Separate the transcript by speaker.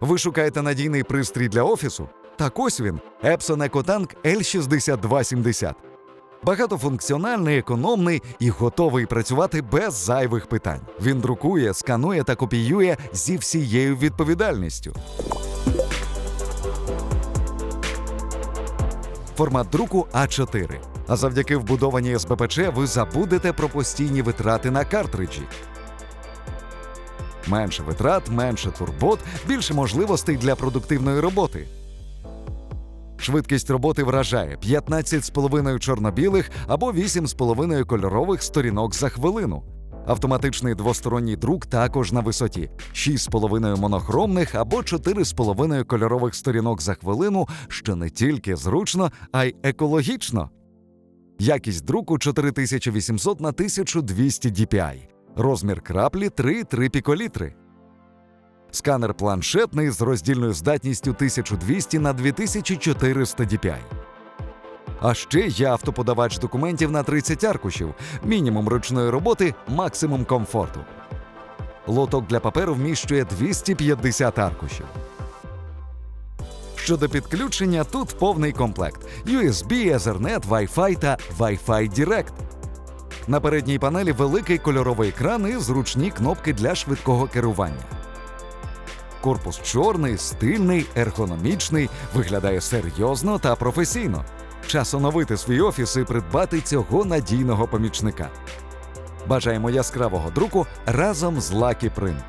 Speaker 1: Ви шукаєте надійний пристрій для офісу? Так ось він Epson EcoTank L6270. Багатофункціональний, економний і готовий працювати без зайвих питань. Він друкує, сканує та копіює зі всією відповідальністю. Формат друку А4. А завдяки вбудованій СБПЧ ви забудете про постійні витрати на картриджі. Менше витрат, менше турбот, більше можливостей для продуктивної роботи. Швидкість роботи вражає 15,5 чорно-білих або 8,5 кольорових сторінок за хвилину. Автоматичний двосторонній друк також на висоті 6,5 монохромних або 4,5 кольорових сторінок за хвилину, що не тільки зручно, а й екологічно. Якість друку 4800 на 1200 DPI. Розмір краплі 3,3 піколітри. Сканер планшетний з роздільною здатністю 1200 на 2400 DPI. А ще є автоподавач документів на 30 аркушів, мінімум ручної роботи, максимум комфорту. Лоток для паперу вміщує 250 аркушів. Щодо підключення, тут повний комплект: USB, Ethernet, Wi-Fi та Wi-Fi Direct. На передній панелі великий кольоровий екран і зручні кнопки для швидкого керування. Корпус чорний, стильний, ергономічний, виглядає серйозно та професійно. Час оновити свій офіс і придбати цього надійного помічника. Бажаємо яскравого друку разом з Lucky Print.